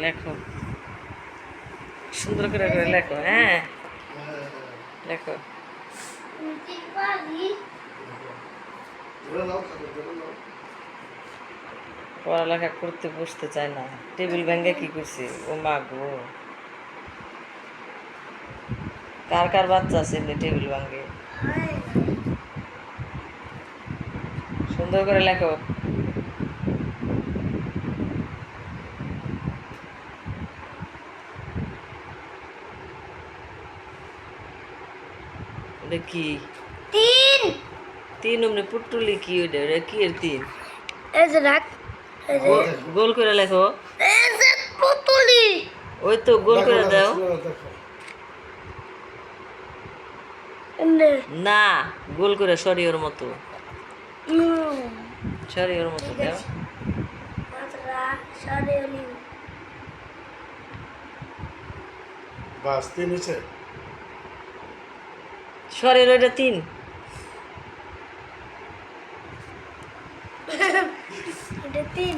লেখো। সুন্দর করে করে লেখো হ্যাঁ? লেখো। পড়ালেখা করতে বসতে চায় না। টেবিল ভেঙে কি করছে? ও মা গো। কার কার বাচ্চা আছে এমনি টেবিল ভাঙে? সুন্দর করে লেখো। এটা কি তিন তিন অমনি পুটুলি কি ওটা ওটা কি এর তিন গোল করে লেখো পুতুলি ওই তো গোল করে দাও না গোল করে শরীর মতো হুম শরীর মতো দাও বাস তিন হয়েছে শরীর ওইটা তিন। তিন